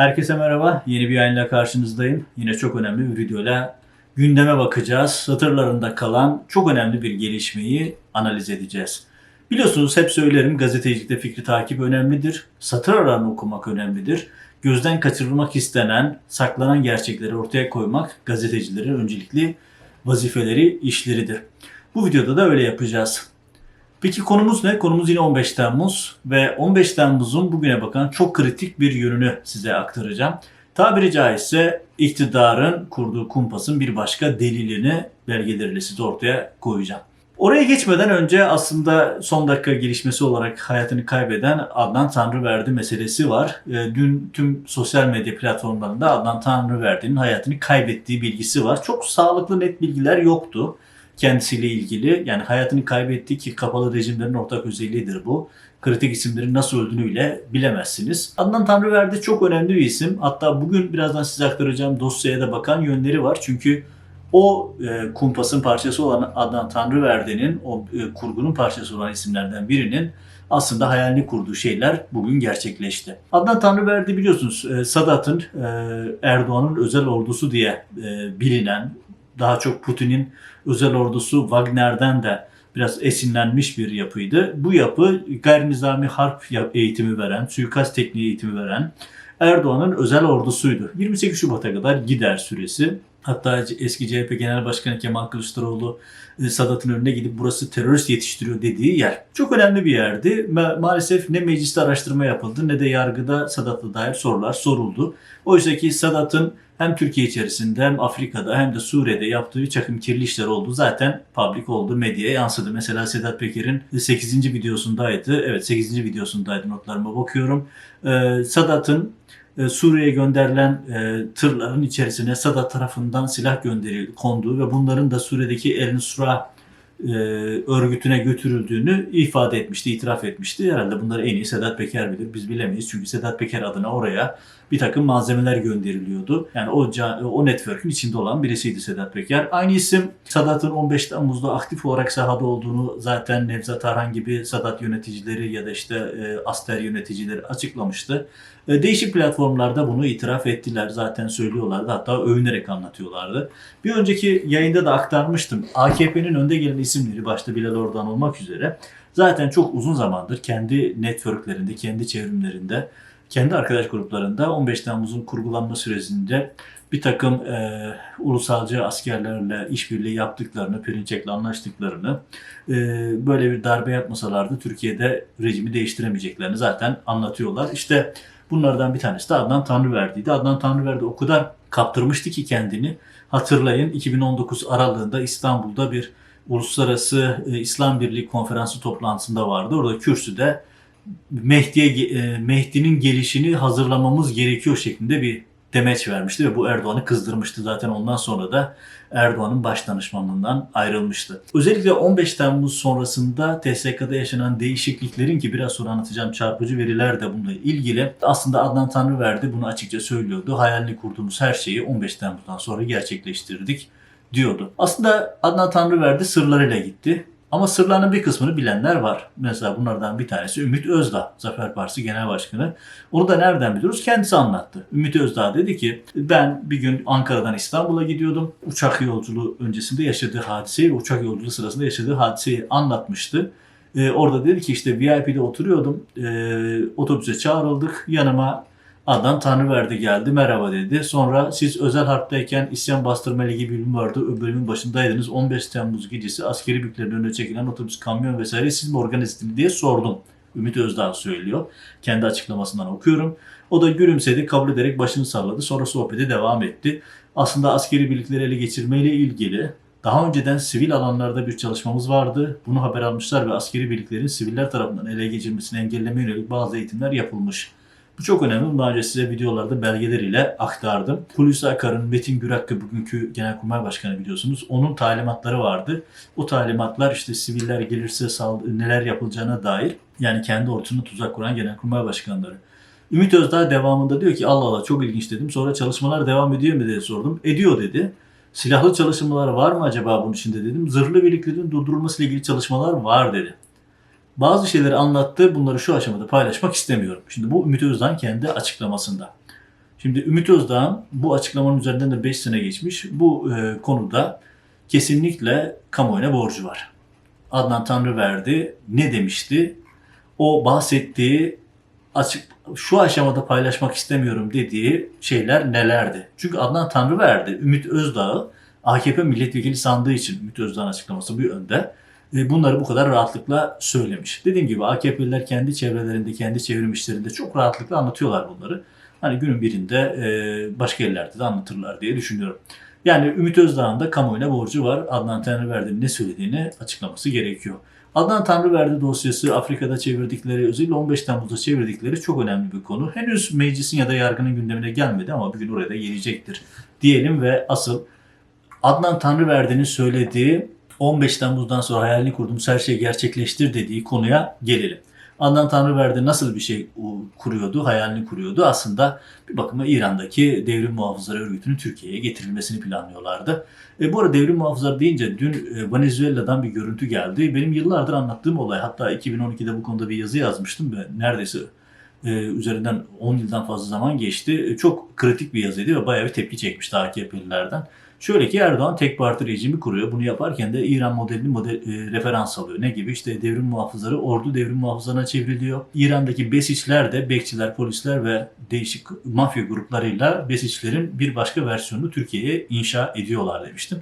Herkese merhaba. Yeni bir yayınla karşınızdayım. Yine çok önemli bir videoyla gündeme bakacağız. Satırlarında kalan çok önemli bir gelişmeyi analiz edeceğiz. Biliyorsunuz hep söylerim gazetecilikte fikri takip önemlidir. Satır aralığını okumak önemlidir. Gözden kaçırılmak istenen, saklanan gerçekleri ortaya koymak gazetecilerin öncelikli vazifeleri, işleridir. Bu videoda da öyle yapacağız. Peki konumuz ne? Konumuz yine 15 Temmuz ve 15 Temmuz'un bugüne bakan çok kritik bir yönünü size aktaracağım. Tabiri caizse iktidarın kurduğu kumpasın bir başka delilini, belgeleriyle size ortaya koyacağım. Oraya geçmeden önce aslında son dakika gelişmesi olarak hayatını kaybeden Adnan Tanrıverdi meselesi var. E, Dün tüm sosyal medya platformlarında Adnan Tanrıverdi'nin hayatını kaybettiği bilgisi var. Çok sağlıklı net bilgiler yoktu kendisiyle ilgili. Yani hayatını kaybettiği ki kapalı rejimlerin ortak özelliğidir bu. Kritik isimlerin nasıl öldüğünü bile bilemezsiniz. Adnan Tanrıverdi çok önemli bir isim. Hatta bugün birazdan size aktaracağım dosyaya da bakan yönleri var. Çünkü o e, kumpasın parçası olan Adnan Tanrıverdi'nin, o e, kurgunun parçası olan isimlerden birinin aslında hayalini kurduğu şeyler bugün gerçekleşti. Adnan Tanrıverdi biliyorsunuz e, Sadat'ın e, Erdoğan'ın özel ordusu diye e, bilinen, daha çok Putin'in özel ordusu Wagner'den de biraz esinlenmiş bir yapıydı. Bu yapı gayri nizami harp eğitimi veren, suikast tekniği eğitimi veren Erdoğan'ın özel ordusuydu. 28 Şubat'a kadar gider süresi. Hatta eski CHP Genel Başkanı Kemal Kılıçdaroğlu e, Sadat'ın önüne gidip burası terörist yetiştiriyor dediği yer. Çok önemli bir yerdi. Ma- Maalesef ne mecliste araştırma yapıldı ne de yargıda Sadat'a dair sorular soruldu. Oysa ki Sadat'ın hem Türkiye içerisinde hem Afrika'da hem de Suriye'de yaptığı bir takım kirli işler oldu. Zaten public oldu, medyaya yansıdı. Mesela Sedat Peker'in 8. videosundaydı. Evet 8. videosundaydı notlarıma bakıyorum. Ee, Sadat'ın e, Suriye'ye gönderilen e, tırların içerisine Sadat tarafından silah gönderildi, konduğu ve bunların da Suriye'deki El Nusra e, örgütüne götürüldüğünü ifade etmişti, itiraf etmişti. Herhalde bunları en iyi Sedat Peker bilir. Biz bilemeyiz. Çünkü Sedat Peker adına oraya bir takım malzemeler gönderiliyordu. Yani o o network'ün içinde olan birisiydi Sedat Peker. Aynı isim Sadat'ın 15 Temmuz'da aktif olarak sahada olduğunu zaten Nevzat Arhan gibi Sadat yöneticileri ya da işte e, Aster yöneticileri açıklamıştı. E, Değişik platformlarda bunu itiraf ettiler. Zaten söylüyorlardı. Hatta övünerek anlatıyorlardı. Bir önceki yayında da aktarmıştım. AKP'nin önde gelen isimleri başta Bilal Ordan olmak üzere zaten çok uzun zamandır kendi networklerinde, kendi çevrimlerinde, kendi arkadaş gruplarında 15 Temmuz'un kurgulanma sürecinde bir takım e, ulusalcı askerlerle işbirliği yaptıklarını, Perinçek'le anlaştıklarını, e, böyle bir darbe yapmasalardı Türkiye'de rejimi değiştiremeyeceklerini zaten anlatıyorlar. İşte bunlardan bir tanesi de Adnan Tanrıverdi'ydi. Adnan Tanrıverdi o kadar kaptırmıştı ki kendini. Hatırlayın 2019 aralığında İstanbul'da bir Uluslararası e, İslam Birliği konferansı toplantısında vardı. Orada kürsüde Mehdi'ye e, Mehdi'nin gelişini hazırlamamız gerekiyor şeklinde bir demeç vermişti ve bu Erdoğan'ı kızdırmıştı. Zaten ondan sonra da Erdoğan'ın baş danışmanlığından ayrılmıştı. Özellikle 15 Temmuz sonrasında TSK'da yaşanan değişikliklerin ki biraz sonra anlatacağım çarpıcı veriler de bununla ilgili. Aslında Adnan Tanrıverdi bunu açıkça söylüyordu. Hayalini kurduğumuz her şeyi 15 Temmuz'dan sonra gerçekleştirdik diyordu. Aslında Adnan Tanrıverdi sırlarıyla gitti. Ama sırlarının bir kısmını bilenler var. Mesela bunlardan bir tanesi Ümit Özdağ, Zafer Partisi Genel Başkanı. Onu da nereden biliyoruz? Kendisi anlattı. Ümit Özdağ dedi ki ben bir gün Ankara'dan İstanbul'a gidiyordum. Uçak yolculuğu öncesinde yaşadığı hadiseyi, uçak yolculuğu sırasında yaşadığı hadiseyi anlatmıştı. Ee, orada dedi ki işte VIP'de oturuyordum. Ee, otobüse çağrıldık. Yanıma Adnan Tanrıverdi geldi merhaba dedi. Sonra siz özel harptayken isyan bastırma ligi bölümü vardı. O bölümün başındaydınız. 15 Temmuz gecesi askeri büklerin önüne çekilen otobüs, kamyon vesaire siz mi organize ettiniz diye sordum. Ümit Özdağ söylüyor. Kendi açıklamasından okuyorum. O da gülümsedi, kabul ederek başını salladı. Sonra sohbete devam etti. Aslında askeri birlikleri ele geçirmeyle ilgili daha önceden sivil alanlarda bir çalışmamız vardı. Bunu haber almışlar ve askeri birliklerin siviller tarafından ele geçirmesini engellemeye yönelik bazı eğitimler yapılmış. Bu çok önemli. Daha önce size videolarda belgeleriyle aktardım. Hulusi Akar'ın, Metin Gürakkı bugünkü Genelkurmay Başkanı biliyorsunuz. Onun talimatları vardı. O talimatlar işte siviller gelirse neler yapılacağına dair yani kendi ordusuna tuzak kuran Genelkurmay Başkanları. Ümit Özdağ devamında diyor ki Allah Allah çok ilginç dedim. Sonra çalışmalar devam ediyor mu diye sordum. Ediyor dedi. Silahlı çalışmalar var mı acaba bunun içinde dedim. Zırhlı birliklerin durdurulması ile ilgili çalışmalar var dedi. Bazı şeyleri anlattı. Bunları şu aşamada paylaşmak istemiyorum. Şimdi bu Ümit Özdağ'ın kendi açıklamasında. Şimdi Ümit Özdağ'ın bu açıklamanın üzerinden de 5 sene geçmiş. Bu e, konuda kesinlikle kamuoyuna borcu var. Adnan Tanrıverdi ne demişti? O bahsettiği açık şu aşamada paylaşmak istemiyorum dediği şeyler nelerdi? Çünkü Adnan Tanrıverdi Ümit Özdağ'ı AKP milletvekili sandığı için Ümit Özdağ'ın açıklaması bu yönde. E, Bunları bu kadar rahatlıkla söylemiş. Dediğim gibi AKP'liler kendi çevrelerinde, kendi çevrim işlerinde çok rahatlıkla anlatıyorlar bunları. Hani günün birinde e, başka yerlerde de anlatırlar diye düşünüyorum. Yani Ümit Özdağ'ın da kamuoyuna borcu var. Adnan Tanrıverdi'nin ne söylediğini açıklaması gerekiyor. Adnan Tanrıverdi dosyası Afrika'da çevirdikleri, özellikle 15 Temmuz'da çevirdikleri çok önemli bir konu. Henüz meclisin ya da yargının gündemine gelmedi ama bir gün oraya da gelecektir diyelim ve asıl Adnan Tanrıverdi'nin söylediği 15 Temmuz'dan sonra hayalini kurduğumuz her şeyi gerçekleştir dediği konuya gelelim. Adnan Tanrıverdi nasıl bir şey kuruyordu, hayalini kuruyordu? Aslında bir bakıma İran'daki devrim muhafızları örgütünün Türkiye'ye getirilmesini planlıyorlardı. E, bu arada devrim muhafızları deyince dün e, Venezuela'dan bir görüntü geldi. Benim yıllardır anlattığım olay. Hatta 2012'de bu konuda bir yazı yazmıştım ve neredeyse e, üzerinden 10 yıldan fazla zaman geçti. E, çok kritik bir yazıydı ve bayağı bir tepki çekmişti AKP'lilerden. Şöyle ki Erdoğan tek parti rejimi kuruyor. Bunu yaparken de İran modelini model, e, referans alıyor. Ne gibi? İşte devrim muhafızları ordu devrim muhafızlarına çevriliyor. İran'daki Besiçler de bekçiler, polisler ve değişik mafya gruplarıyla Besiçlerin bir başka versiyonunu Türkiye'ye inşa ediyorlar demiştim.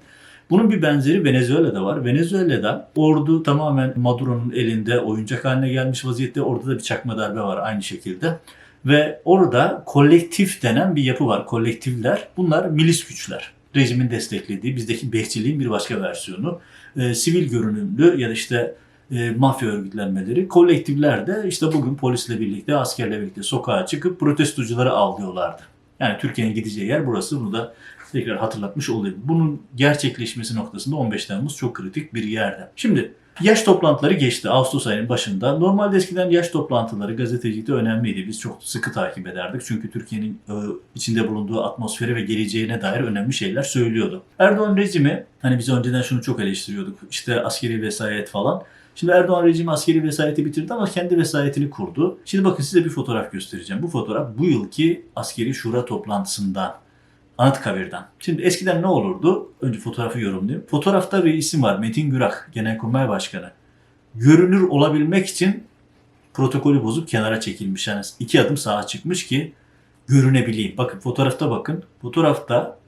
Bunun bir benzeri Venezuela'da var. Venezuela'da ordu tamamen Maduro'nun elinde oyuncak haline gelmiş vaziyette. Orada da bir çakma darbe var aynı şekilde. Ve orada kolektif denen bir yapı var. Kolektifler. Bunlar milis güçler rejimin desteklediği bizdeki bekçiliğin bir başka versiyonu. E, sivil görünümlü ya da işte e, mafya örgütlenmeleri, kolektifler de işte bugün polisle birlikte, askerle birlikte sokağa çıkıp protestocuları avlıyorlardı. Yani Türkiye'nin gideceği yer burası. Bunu da tekrar hatırlatmış olayım. Bunun gerçekleşmesi noktasında 15 Temmuz çok kritik bir yerde. Şimdi Yaş toplantıları geçti Ağustos ayının başında. Normalde eskiden yaş toplantıları gazetecilikte önemliydi. Biz çok sıkı takip ederdik. Çünkü Türkiye'nin e, içinde bulunduğu atmosferi ve geleceğine dair önemli şeyler söylüyordu. Erdoğan rejimi, hani biz önceden şunu çok eleştiriyorduk. İşte askeri vesayet falan. Şimdi Erdoğan rejimi askeri vesayeti bitirdi ama kendi vesayetini kurdu. Şimdi bakın size bir fotoğraf göstereceğim. Bu fotoğraf bu yılki askeri şura toplantısından. Anıtkabir'den. Şimdi eskiden ne olurdu? Önce fotoğrafı yorumlayayım. Fotoğrafta bir isim var. Metin Gürak, Genelkurmay Başkanı. Görünür olabilmek için protokolü bozup kenara çekilmiş. Yani iki adım sağa çıkmış ki görünebileyim. Bakın fotoğrafta bakın. Fotoğrafta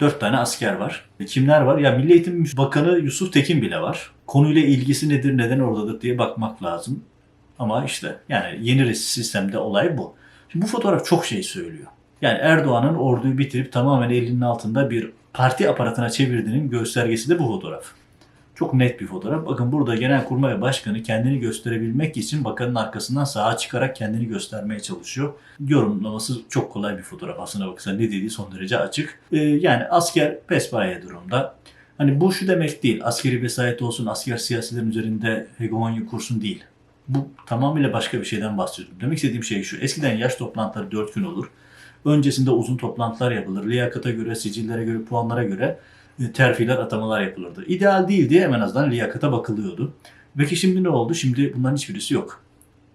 dört tane asker var. Kimler var? Ya Milli Eğitim Bakanı Yusuf Tekin bile var. Konuyla ilgisi nedir, neden oradadır diye bakmak lazım. Ama işte yani yeni sistemde olay bu. Şimdi bu fotoğraf çok şey söylüyor. Yani Erdoğan'ın orduyu bitirip tamamen elinin altında bir parti aparatına çevirdiğinin göstergesi de bu fotoğraf. Çok net bir fotoğraf. Bakın burada Genelkurmay Başkanı kendini gösterebilmek için bakanın arkasından sağa çıkarak kendini göstermeye çalışıyor. Yorumlaması çok kolay bir fotoğraf aslına bakırsan ne dediği son derece açık. Ee, yani asker pespaye durumda. Hani bu şu demek değil. Askeri vesayet olsun, asker siyasilerin üzerinde hegemonya kursun değil. Bu tamamıyla başka bir şeyden bahsediyorum. Demek istediğim şey şu. Eskiden yaş toplantıları 4 gün olur. Öncesinde uzun toplantılar yapılır. Liyakata göre, sicillere göre, puanlara göre e, terfiler, atamalar yapılırdı. İdeal değil diye en azından liyakata bakılıyordu. Peki şimdi ne oldu? Şimdi bunların hiçbirisi yok.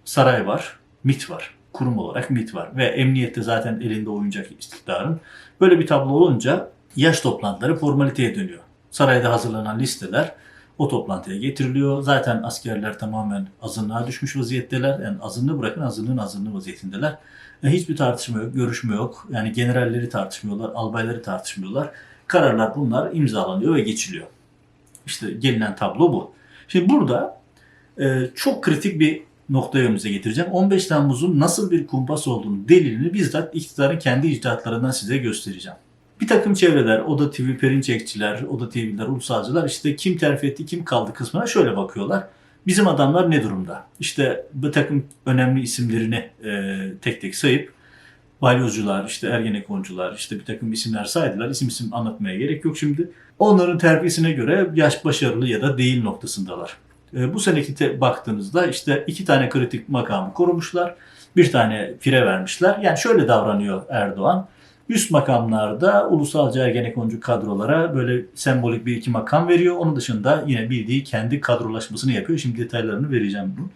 Saray var, MIT var. Kurum olarak MIT var. Ve emniyette zaten elinde oyuncak iktidarın. Böyle bir tablo olunca yaş toplantıları formaliteye dönüyor. Sarayda hazırlanan listeler o toplantıya getiriliyor. Zaten askerler tamamen azınlığa düşmüş vaziyetteler. Yani azınlığı bırakın azınlığın azınlığı vaziyetindeler. Yani hiçbir tartışma yok, görüşme yok. Yani generalleri tartışmıyorlar, albayları tartışmıyorlar. Kararlar bunlar imzalanıyor ve geçiliyor. İşte gelinen tablo bu. Şimdi burada e, çok kritik bir noktaya önümüze getireceğim. 15 Temmuz'un nasıl bir kumpas olduğunu delilini bizzat iktidarın kendi icraatlarından size göstereceğim. Bir takım çevreler, Oda TV Perinçekçiler, Oda TV'ler, ulusalcılar işte kim terfi etti, kim kaldı kısmına şöyle bakıyorlar. Bizim adamlar ne durumda? İşte bu takım önemli isimlerini e, tek tek sayıp balyozcular, işte ergenekoncular, işte bir takım isimler saydılar. İsim isim anlatmaya gerek yok şimdi. Onların terfisine göre yaş başarılı ya da değil noktasındalar. E, bu seneki te- baktığınızda işte iki tane kritik makamı korumuşlar. Bir tane fire vermişler. Yani şöyle davranıyor Erdoğan. Üst makamlarda ulusalca ergenekoncu kadrolara böyle sembolik bir iki makam veriyor. Onun dışında yine bildiği kendi kadrolaşmasını yapıyor. Şimdi detaylarını vereceğim bunun.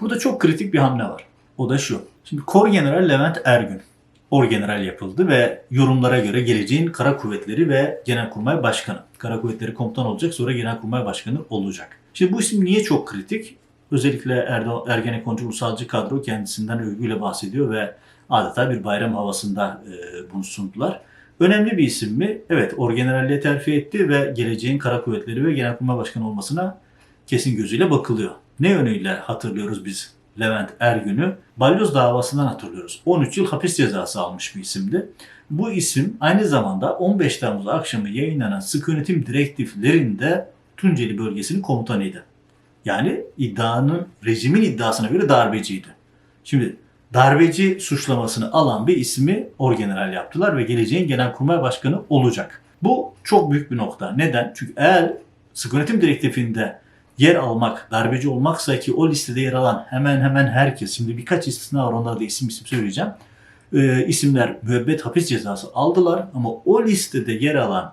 Burada çok kritik bir hamle var. O da şu. Şimdi Kor General Levent Ergün. orgeneral yapıldı ve yorumlara göre geleceğin Kara Kuvvetleri ve Genelkurmay Başkanı. Kara Kuvvetleri komutan olacak sonra Genelkurmay Başkanı olacak. Şimdi bu isim niye çok kritik? Özellikle Erdo Ergenekoncu ulusalcı kadro kendisinden övgüyle bahsediyor ve adeta bir bayram havasında e, bunu sundular. Önemli bir isim mi? Evet, orgeneralliğe terfi etti ve geleceğin Kara Kuvvetleri ve Genelkurmay Başkanı olmasına kesin gözüyle bakılıyor. Ne yönüyle hatırlıyoruz biz Levent Ergün'ü? Balyoz davasından hatırlıyoruz. 13 yıl hapis cezası almış bir isimdi. Bu isim aynı zamanda 15 Temmuz akşamı yayınlanan sıkı yönetim direktiflerinde Tunceli bölgesinin komutanıydı. Yani iddianın, rejimin iddiasına göre darbeciydi. Şimdi darbeci suçlamasını alan bir ismi orgeneral yaptılar ve geleceğin genelkurmay başkanı olacak. Bu çok büyük bir nokta. Neden? Çünkü eğer yönetim direktifinde yer almak, darbeci olmaksa ki o listede yer alan hemen hemen herkes, şimdi birkaç istisna var onlara da isim isim söyleyeceğim. Ee, isimler müebbet hapis cezası aldılar ama o listede yer alan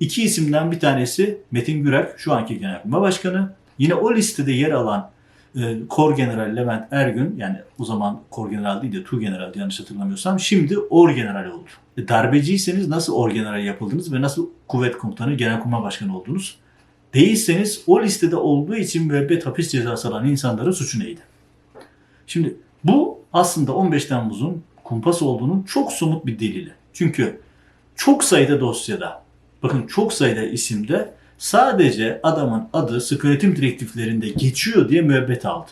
iki isimden bir tanesi Metin Gürek, şu anki Genelkurmay Başkanı. Yine o listede yer alan e, Kor General Levent Ergün, yani o zaman Kor General değil de Tu General yanlış hatırlamıyorsam, şimdi Or General oldu. E, darbeciyseniz nasıl Or General yapıldınız ve nasıl Kuvvet Komutanı Genelkurmay Başkanı oldunuz? Değilseniz o listede olduğu için müebbet hapis cezası alan insanların suçu neydi? Şimdi bu aslında 15 Temmuz'un kumpas olduğunun çok somut bir delili. Çünkü çok sayıda dosyada, bakın çok sayıda isimde sadece adamın adı sıkı yönetim direktiflerinde geçiyor diye müebbet aldı.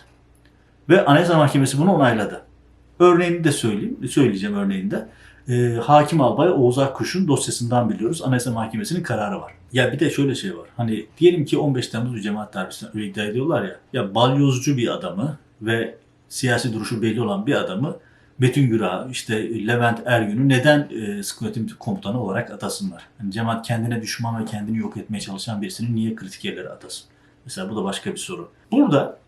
Ve Anayasa Mahkemesi bunu onayladı. Örneğini de söyleyeyim, söyleyeceğim örneğinde. Ee, Hakim Albay Oğuz Akkuş'un dosyasından biliyoruz. Anayasa Mahkemesi'nin kararı var. Ya bir de şöyle şey var. Hani diyelim ki 15 Temmuz cemaat darbesinden öyle iddia ediyorlar ya. Ya balyozcu bir adamı ve siyasi duruşu belli olan bir adamı Metin Güra, işte Levent Ergün'ü neden e, sıkı komutanı olarak atasınlar? Yani cemaat kendine düşman ve kendini yok etmeye çalışan birisini niye kritik yerlere atasın? Mesela bu da başka bir soru. Burada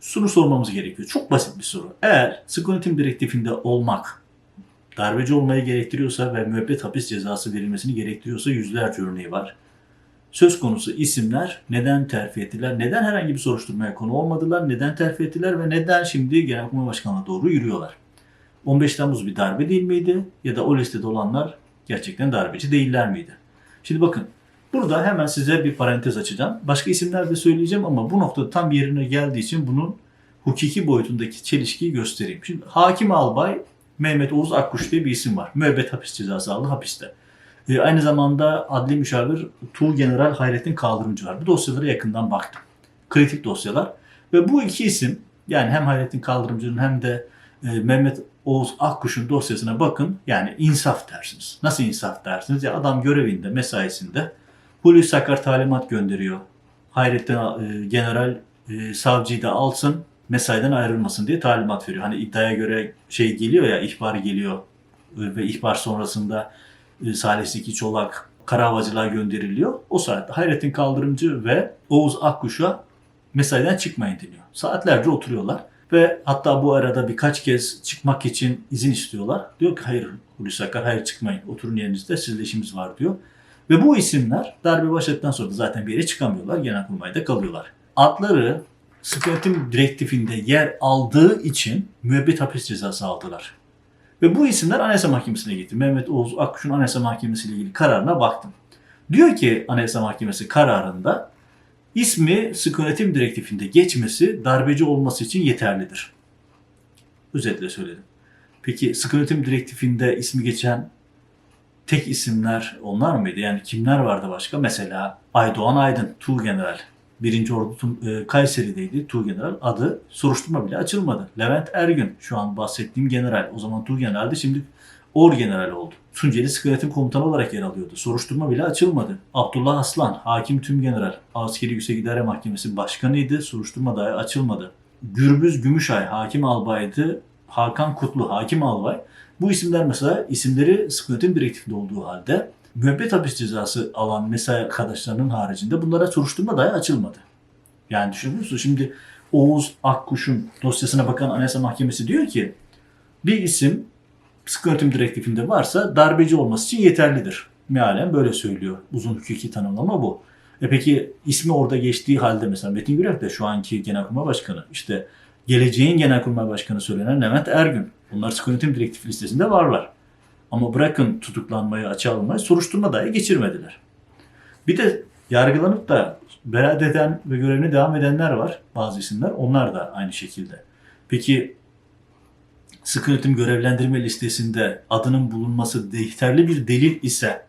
soru sormamız gerekiyor. Çok basit bir soru. Eğer sıkı direktifinde olmak darbeci olmayı gerektiriyorsa ve müebbet hapis cezası verilmesini gerektiriyorsa yüzlerce örneği var. Söz konusu isimler neden terfi ettiler, neden herhangi bir soruşturmaya konu olmadılar, neden terfi ettiler ve neden şimdi Genelkurmay Başkanı'na doğru yürüyorlar. 15 Temmuz bir darbe değil miydi? Ya da o listede olanlar gerçekten darbeci değiller miydi? Şimdi bakın burada hemen size bir parantez açacağım. Başka isimler de söyleyeceğim ama bu noktada tam yerine geldiği için bunun hukuki boyutundaki çelişkiyi göstereyim. Şimdi Hakim Albay Mehmet Oğuz Akkuş diye bir isim var. Müebbet hapis cezası aldı hapiste. E, aynı zamanda adli müşavir Tuğ General Hayrettin Kaldırımcı var. Bu dosyalara yakından baktım. Kritik dosyalar. Ve bu iki isim yani hem Hayrettin Kaldırımcı'nın hem de e, Mehmet Oğuz Akkuş'un dosyasına bakın. Yani insaf dersiniz. Nasıl insaf dersiniz? Ya adam görevinde, mesaisinde Hulusi Akar talimat gönderiyor. Hayrettin e, General e, savcıyı da alsın, mesaiden ayrılmasın diye talimat veriyor. Hani iddiaya göre şey geliyor ya, ihbar geliyor e, ve ihbar sonrasında e, Salih Zeki Çolak Karahavacılığa gönderiliyor. O saatte Hayrettin Kaldırımcı ve Oğuz Akkuş'a mesaiden çıkmayın deniyor. Saatlerce oturuyorlar. Ve hatta bu arada birkaç kez çıkmak için izin istiyorlar. Diyor ki hayır Hulusi Akar hayır çıkmayın oturun yerinizde sizle işimiz var diyor. Ve bu isimler darbe başladıktan sonra da zaten bir yere çıkamıyorlar. Genelkurmay'da kalıyorlar. Adları sıkı yönetim direktifinde yer aldığı için müebbet hapis cezası aldılar. Ve bu isimler Anayasa Mahkemesi'ne gitti. Mehmet Oğuz Akkuş'un Anayasa Mahkemesi ile ilgili kararına baktım. Diyor ki Anayasa Mahkemesi kararında ismi sıkı yönetim direktifinde geçmesi darbeci olması için yeterlidir. Özetle söyledim. Peki sıkı yönetim direktifinde ismi geçen tek isimler onlar mıydı? Yani kimler vardı başka? Mesela Aydoğan Aydın, Tuğ General. Birinci Ordu e, Kayseri'deydi Tuğ General. Adı soruşturma bile açılmadı. Levent Ergün şu an bahsettiğim general. O zaman Tuğ General'di şimdi Or General oldu. Tunceli Sıkı Yönetim Komutanı olarak yer alıyordu. Soruşturma bile açılmadı. Abdullah Aslan, Hakim Tüm General, Askeri Yüksek İdare Mahkemesi Başkanıydı. Soruşturma dahi açılmadı. Gürbüz Gümüşay, Hakim Albay'dı. Hakan Kutlu, Hakim Albay. Bu isimler mesela isimleri sıkı yönetim direktifinde olduğu halde müebbet hapis cezası alan mesai arkadaşlarının haricinde bunlara soruşturma dahi açılmadı. Yani düşünüyor musun? Şimdi Oğuz Akkuş'un dosyasına bakan Anayasa Mahkemesi diyor ki bir isim sıkı yönetim direktifinde varsa darbeci olması için yeterlidir. Mealen böyle söylüyor. Uzun hukuki tanımlama bu. E peki ismi orada geçtiği halde mesela Metin Gürek de şu anki Genelkurmay Başkanı. işte geleceğin Genelkurmay Başkanı söylenen Levent Ergün. Bunlar sıkı yönetim direktif listesinde varlar. Ama bırakın tutuklanmayı, açığa soruşturma dahi geçirmediler. Bir de yargılanıp da beraat eden ve görevine devam edenler var. Bazı isimler. Onlar da aynı şekilde. Peki sıkı yönetim görevlendirme listesinde adının bulunması yeterli bir delil ise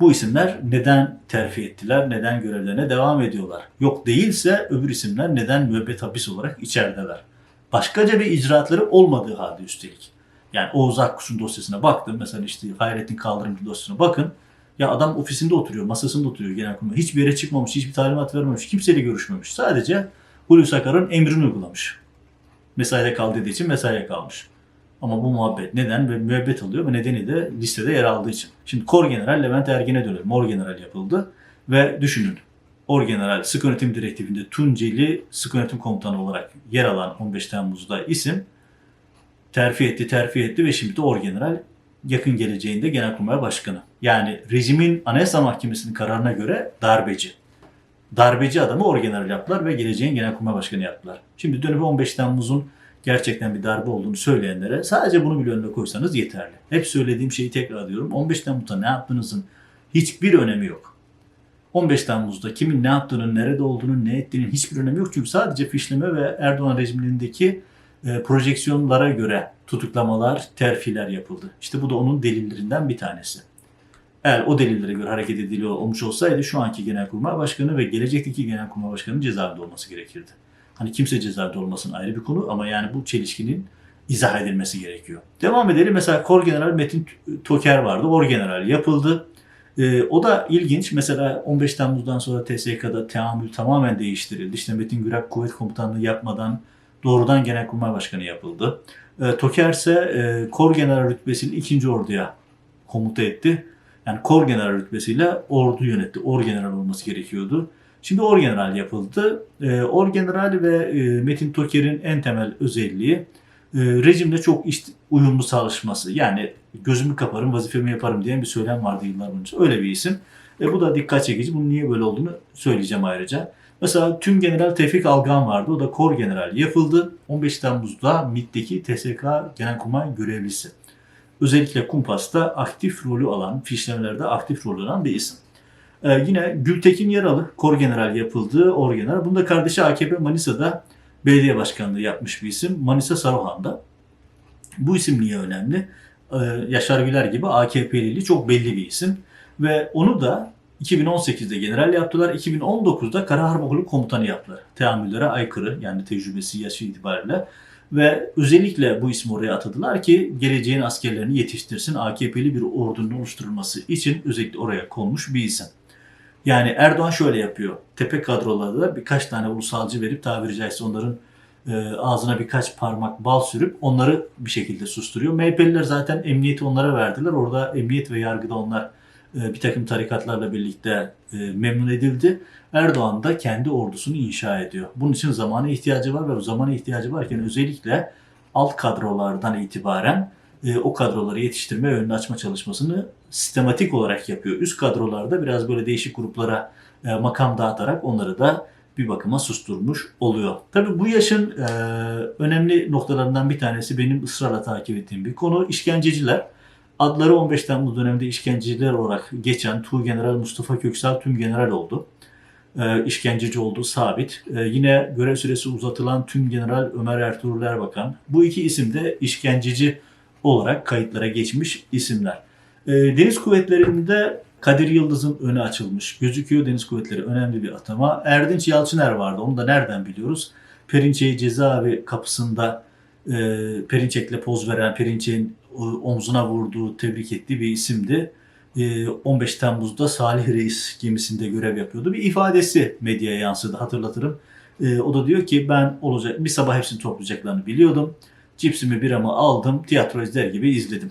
bu isimler neden terfi ettiler, neden görevlerine devam ediyorlar? Yok değilse öbür isimler neden müebbet hapis olarak içerideler? Başkaca bir icraatları olmadığı halde üstelik. Yani Oğuz Akkuş'un dosyasına baktım. Mesela işte Hayrettin Kaldırımcı dosyasına bakın. Ya adam ofisinde oturuyor, masasında oturuyor genelkurmay. Hiçbir yere çıkmamış, hiçbir talimat vermemiş, kimseyle görüşmemiş. Sadece Hulusi Akar'ın emrini uygulamış. Mesaide kal dediği için mesaiye kalmış. Ama bu muhabbet neden ve müebbet alıyor ve nedeni de listede yer aldığı için. Şimdi Kor General Levent Ergin'e dönelim. Or General yapıldı ve düşünün. Or General Sık Yönetim Direktifinde Tunceli Sık Yönetim Komutanı olarak yer alan 15 Temmuz'da isim terfi etti, terfi etti ve şimdi de Orgeneral yakın geleceğinde Genelkurmay Başkanı. Yani rejimin Anayasa Mahkemesi'nin kararına göre darbeci. Darbeci adamı Orgeneral yaptılar ve geleceğin Genelkurmay Başkanı yaptılar. Şimdi dönüp 15 Temmuz'un gerçekten bir darbe olduğunu söyleyenlere sadece bunu bile önüne koysanız yeterli. Hep söylediğim şeyi tekrar diyorum. 15 Temmuz'da ne yaptığınızın hiçbir önemi yok. 15 Temmuz'da kimin ne yaptığının, nerede olduğunun, ne ettiğinin hiçbir önemi yok. Çünkü sadece fişleme ve Erdoğan rejimindeki e, projeksiyonlara göre tutuklamalar, terfiler yapıldı. İşte bu da onun delillerinden bir tanesi. Eğer o delillere göre hareket ediliyor olmuş olsaydı şu anki Genelkurmay Başkanı ve gelecekteki Genelkurmay Başkanı'nın cezaevinde olması gerekirdi. Hani kimse cezaevinde olmasın ayrı bir konu ama yani bu çelişkinin izah edilmesi gerekiyor. Devam edelim. Mesela Kor General Metin Toker vardı. Or General yapıldı. Ee, o da ilginç. Mesela 15 Temmuz'dan sonra TSK'da teamül tamamen değiştirildi. İşte Metin Gürak kuvvet komutanlığı yapmadan doğrudan Genelkurmay Başkanı yapıldı. E, Toker ise e, Kor General rütbesiyle 2. Orduya komuta etti. Yani Kor General rütbesiyle ordu yönetti. Or General olması gerekiyordu. Şimdi Or General yapıldı. E, Or General ve e, Metin Toker'in en temel özelliği e, rejimle çok uyumlu çalışması. Yani gözümü kaparım, vazifemi yaparım diyen bir söylem vardı yıllar boyunca. Öyle bir isim. E, bu da dikkat çekici. Bunun niye böyle olduğunu söyleyeceğim ayrıca. Mesela Tüm General Tevfik Algan vardı. O da Kor General yapıldı. 15 Temmuz'da MİT'teki TSK Genelkurmay görevlisi. Özellikle Kumpas'ta aktif rolü alan, fişlemelerde aktif rolü alan bir isim. Ee, yine Gültekin Yaralı, Kor General yapıldı, Or General. Bunda kardeşi AKP Manisa'da belediye başkanlığı yapmış bir isim. Manisa Saruhan'da. Bu isim niye önemli? Ee, Yaşar Güler gibi AKP'liliği çok belli bir isim. Ve onu da 2018'de general yaptılar. 2019'da Kara Harp Okulu komutanı yaptılar. Teamüllere aykırı yani tecrübesi yaşı itibariyle. Ve özellikle bu ismi oraya atadılar ki geleceğin askerlerini yetiştirsin. AKP'li bir ordunun oluşturulması için özellikle oraya konmuş bir isim. Yani Erdoğan şöyle yapıyor. Tepe kadrolarda da birkaç tane ulusalcı verip tabiri caizse onların e, ağzına birkaç parmak bal sürüp onları bir şekilde susturuyor. MHP'liler zaten emniyeti onlara verdiler. Orada emniyet ve yargıda onlar bir takım tarikatlarla birlikte e, memnun edildi. Erdoğan da kendi ordusunu inşa ediyor. Bunun için zamana ihtiyacı var ve bu zamana ihtiyacı varken özellikle alt kadrolardan itibaren e, o kadroları yetiştirme ve önünü açma çalışmasını sistematik olarak yapıyor. Üst kadrolarda biraz böyle değişik gruplara e, makam dağıtarak onları da bir bakıma susturmuş oluyor. Tabii bu yaşın e, önemli noktalarından bir tanesi benim ısrarla takip ettiğim bir konu işkenceciler. Adları 15 Temmuz döneminde işkenceciler olarak geçen Tuğgeneral Mustafa Köksal tüm general oldu. E, işkenceci olduğu sabit. E, yine görev süresi uzatılan tüm general Ömer Ertuğrul Erbakan. Bu iki isim de işkenceci olarak kayıtlara geçmiş isimler. E, Deniz Kuvvetleri'nde Kadir Yıldız'ın önü açılmış. Gözüküyor Deniz Kuvvetleri önemli bir atama. Erdinç Yalçıner vardı. Onu da nereden biliyoruz? Perinçek'i cezaevi kapısında e, Perinçek'le poz veren, Perinçek'in omzuna vurduğu, tebrik ettiği bir isimdi. E, 15 Temmuz'da Salih Reis gemisinde görev yapıyordu. Bir ifadesi medyaya yansıdı hatırlatırım. E, o da diyor ki ben olacak bir sabah hepsini toplayacaklarını biliyordum. Cipsimi biramı aldım, tiyatro izler gibi izledim.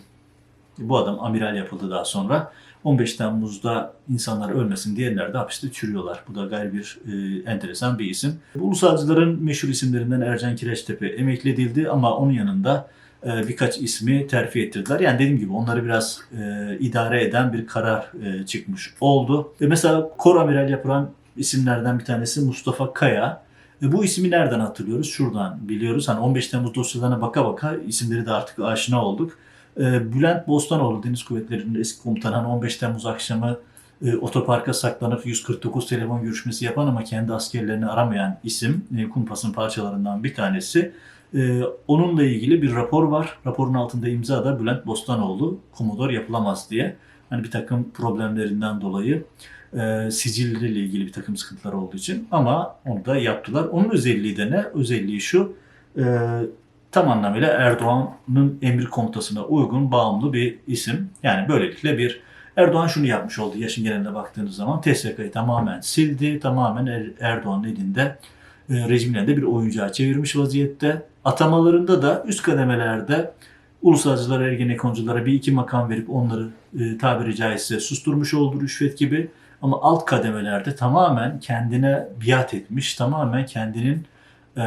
Bu adam amiral yapıldı daha sonra. 15 Temmuz'da insanlar ölmesin diyenler de hapiste çürüyorlar. Bu da gayri bir e, enteresan bir isim. Bu ulusalcıların meşhur isimlerinden Ercan Kireçtepe emekli edildi ama onun yanında e, birkaç ismi terfi ettirdiler. Yani dediğim gibi onları biraz e, idare eden bir karar e, çıkmış oldu. Ve mesela kor amiral yapılan isimlerden bir tanesi Mustafa Kaya. E, bu ismi nereden hatırlıyoruz? Şuradan biliyoruz. Hani 15 Temmuz dosyalarına baka baka isimleri de artık aşina olduk. Ee, Bülent Bostanoğlu Deniz Kuvvetleri'nin eski komutanı hani 15 Temmuz akşamı e, otoparka saklanıp 149 telefon görüşmesi yapan ama kendi askerlerini aramayan isim e, kumpasın parçalarından bir tanesi. E, onunla ilgili bir rapor var. Raporun altında imza da Bülent Bostanoğlu komodor yapılamaz diye. Hani bir takım problemlerinden dolayı e, sicilleriyle ilgili bir takım sıkıntılar olduğu için ama onu da yaptılar. Onun özelliği de ne? Özelliği şu e, tam anlamıyla Erdoğan'ın emir komutasına uygun bağımlı bir isim. Yani böylelikle bir Erdoğan şunu yapmış oldu yaşın geneline baktığınız zaman TSK'yı tamamen sildi. Tamamen Er- Erdoğan'ın elinde e, rejimin elinde bir oyuncağa çevirmiş vaziyette. Atamalarında da üst kademelerde ulusalcılara, ergenekonculara bir iki makam verip onları e, tabiri caizse susturmuş oldu rüşvet gibi. Ama alt kademelerde tamamen kendine biat etmiş, tamamen kendinin e,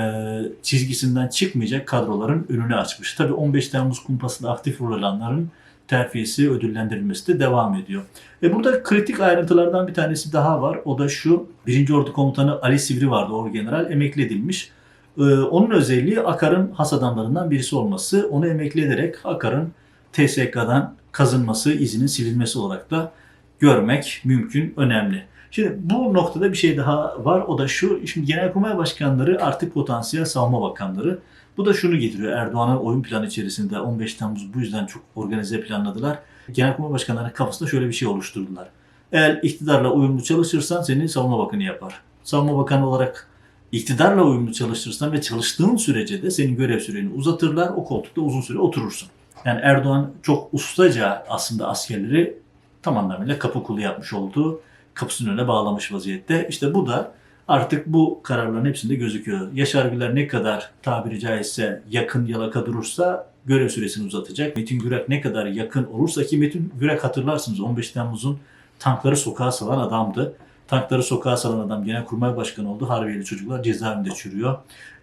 çizgisinden çıkmayacak kadroların önünü açmış. Tabii 15 Temmuz kumpasında aktif rol alanların terfiyesi, ödüllendirilmesi de devam ediyor. E burada kritik ayrıntılardan bir tanesi daha var. O da şu. 1. Ordu Komutanı Ali Sivri vardı, Orgeneral. Emekli edilmiş. E, onun özelliği Akar'ın has adamlarından birisi olması. Onu emekli ederek Akar'ın TSK'dan kazınması, izinin silinmesi olarak da görmek mümkün, önemli. Şimdi bu noktada bir şey daha var. O da şu. Şimdi Genelkurmay Başkanları artık potansiyel savunma bakanları. Bu da şunu getiriyor. Erdoğan'ın oyun planı içerisinde 15 Temmuz bu yüzden çok organize planladılar. Genelkurmay Başkanları kafasında şöyle bir şey oluşturdular. Eğer iktidarla uyumlu çalışırsan seni savunma bakanı yapar. Savunma bakanı olarak iktidarla uyumlu çalışırsan ve çalıştığın sürece de senin görev süreni uzatırlar. O koltukta uzun süre oturursun. Yani Erdoğan çok ustaca aslında askerleri tam anlamıyla kapı kulu yapmış olduğu kapısının önüne bağlamış vaziyette. İşte bu da artık bu kararların hepsinde gözüküyor. Yaşar Güler ne kadar tabiri caizse yakın yalaka durursa görev süresini uzatacak. Metin Gürek ne kadar yakın olursa ki Metin Gürek hatırlarsınız 15 Temmuz'un tankları sokağa salan adamdı. Tankları sokağa salan adam Genelkurmay Başkanı oldu. Harbiyeli çocuklar cezaevinde çürüyor.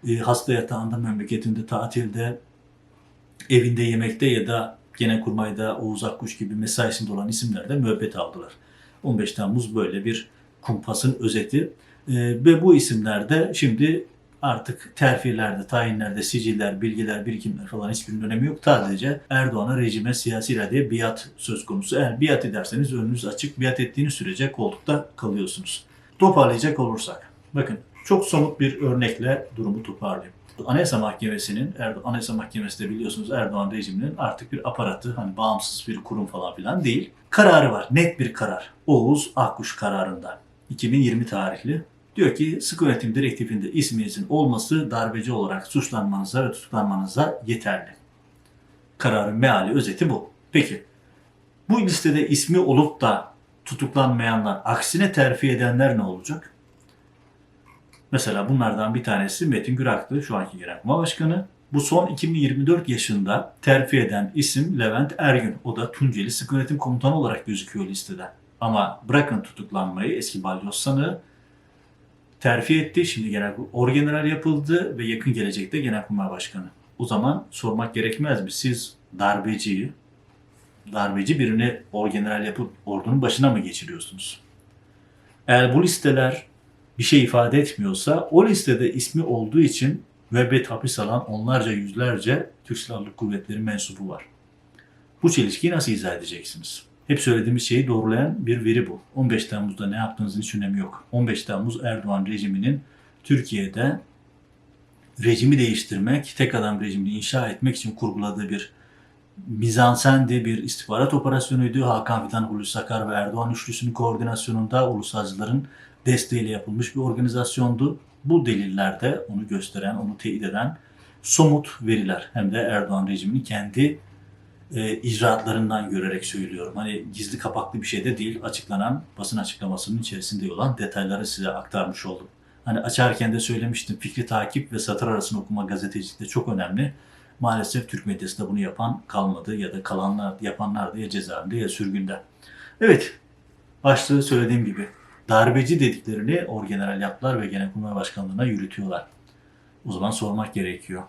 E, hasta yatağında, memleketinde, tatilde, evinde yemekte ya da Genelkurmay'da Oğuz Akkuş gibi mesaisinde olan isimler de müebbet aldılar. 15 Temmuz böyle bir kumpasın özeti. Ee, ve bu isimlerde şimdi artık terfilerde, tayinlerde, siciller, bilgiler, birikimler falan hiçbirinin önemi yok. Sadece Erdoğan'a, rejime, siyasi iradeye biat söz konusu. Eğer biat ederseniz önünüz açık. Biat ettiğiniz sürece koltukta kalıyorsunuz. Toparlayacak olursak. Bakın çok somut bir örnekle durumu toparlayayım. Anayasa Mahkemesi'nin, Anayasa Mahkemesi de biliyorsunuz Erdoğan rejiminin artık bir aparatı, hani bağımsız bir kurum falan filan değil. Kararı var, net bir karar. Oğuz Akkuş kararında. 2020 tarihli. Diyor ki sıkı yönetim direktifinde isminizin olması darbeci olarak suçlanmanıza ve tutuklanmanıza yeterli. Kararın meali, özeti bu. Peki, bu listede ismi olup da tutuklanmayanlar, aksine terfi edenler ne olacak? Mesela bunlardan bir tanesi Metin Gürak'tı, şu anki Genelkurmay Başkanı. Bu son 2024 yaşında terfi eden isim Levent Ergün. O da Tunceli Sıkı Yönetim Komutanı olarak gözüküyor listede. Ama bırakın tutuklanmayı eski balyoz sanığı terfi etti. Şimdi genel orgeneral yapıldı ve yakın gelecekte Genelkurmay Başkanı. O zaman sormak gerekmez mi? Siz darbeciyi, darbeci birini orgeneral yapıp ordunun başına mı geçiriyorsunuz? Eğer bu listeler bir şey ifade etmiyorsa o listede ismi olduğu için müebbet hapis alan onlarca yüzlerce Türk Silahlı Kuvvetleri mensubu var. Bu çelişkiyi nasıl izah edeceksiniz? Hep söylediğimiz şeyi doğrulayan bir veri bu. 15 Temmuz'da ne yaptığınızın hiç önemi yok. 15 Temmuz Erdoğan rejiminin Türkiye'de rejimi değiştirmek, tek adam rejimini inşa etmek için kurguladığı bir mizansendi, bir istihbarat operasyonuydu. Hakan Fidan, Hulusi Akar ve Erdoğan üçlüsünün koordinasyonunda ulusalcıların desteğiyle yapılmış bir organizasyondu. Bu delillerde onu gösteren, onu teyit eden somut veriler. Hem de Erdoğan rejiminin kendi e, icraatlarından görerek söylüyorum. Hani gizli kapaklı bir şey de değil. Açıklanan basın açıklamasının içerisinde olan detayları size aktarmış oldum. Hani açarken de söylemiştim. Fikri takip ve satır arasını okuma gazetecilikte çok önemli. Maalesef Türk medyasında bunu yapan kalmadı ya da kalanlar yapanlar da ya cezaevinde ya sürgünde. Evet, başta söylediğim gibi darbeci dediklerini orgeneral yaptılar ve Genelkurmay Başkanlığı'na yürütüyorlar. O zaman sormak gerekiyor.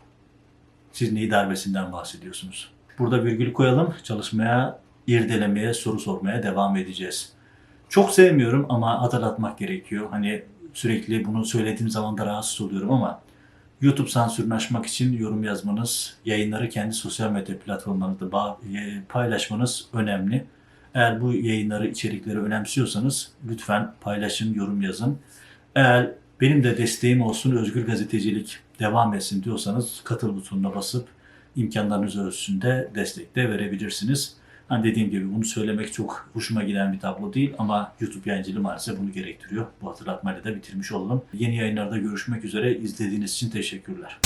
Siz neyi darbesinden bahsediyorsunuz? Burada virgül koyalım. Çalışmaya, irdelemeye, soru sormaya devam edeceğiz. Çok sevmiyorum ama hatırlatmak gerekiyor. Hani sürekli bunu söylediğim zaman da rahatsız oluyorum ama YouTube sansürünü aşmak için yorum yazmanız, yayınları kendi sosyal medya platformlarınızda e, paylaşmanız önemli. Eğer bu yayınları, içerikleri önemsiyorsanız lütfen paylaşın, yorum yazın. Eğer benim de desteğim olsun, özgür gazetecilik devam etsin diyorsanız katıl butonuna basıp imkanlarınız ölçüsünde destek de verebilirsiniz. Hani dediğim gibi bunu söylemek çok hoşuma giden bir tablo değil ama YouTube yayıncılığı maalesef bunu gerektiriyor. Bu hatırlatmayla da bitirmiş olalım. Yeni yayınlarda görüşmek üzere. İzlediğiniz için teşekkürler.